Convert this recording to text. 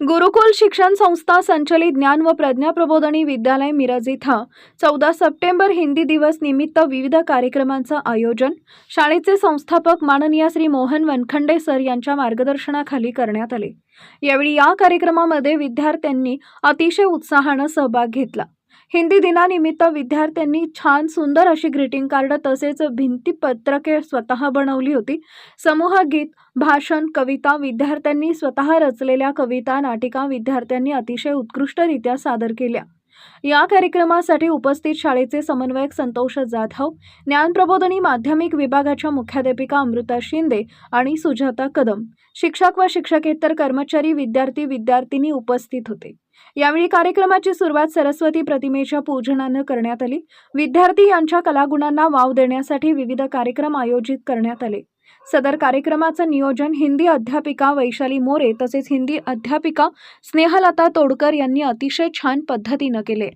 गुरुकुल शिक्षण संस्था संचलित ज्ञान व प्रज्ञा प्रबोधनी विद्यालय मिरज इथं चौदा सप्टेंबर हिंदी दिवस निमित्त विविध कार्यक्रमांचं आयोजन शाळेचे संस्थापक माननीय श्री मोहन वनखंडे सर यांच्या मार्गदर्शनाखाली करण्यात आले. यावेळी या कार्यक्रमामध्ये विद्यार्थ्यांनी अतिशय उत्साहानं सहभाग घेतला. हिंदी दिनानिमित्त विद्यार्थ्यांनी छान सुंदर अशी ग्रीटिंग कार्ड तसेच भिंतीपत्रके स्वतः बनवली होती. समूह गीत भाषण कविता विद्यार्थ्यांनी स्वतः रचलेल्या कविता नाटिका विद्यार्थ्यांनी अतिशय उत्कृष्टरित्या सादर केल्या. या कार्यक्रमासाठी उपस्थित शाळेचे समन्वयक संतोष जाधव ज्ञानप्रबोधनी माध्यमिक विभागाच्या मुख्याध्यापिका अमृता शिंदे आणि सुजाता कदम शिक्षक व शिक्षकेतर कर्मचारी विद्यार्थी विद्यार्थिनी उपस्थित होते. यावेळी कार्यक्रमाची सुरुवात सरस्वती प्रतिमेच्या पूजनानं करण्यात आली. विद्यार्थी यांच्या कलागुणांना वाव देण्यासाठी विविध कार्यक्रम आयोजित करण्यात आले. सदर कार्यक्रमाचं नियोजन हिंदी अध्यापिका वैशाली मोरे तसेच हिंदी अध्यापिका स्नेहलता तोडकर यांनी अतिशय छान पद्धतीनं केले.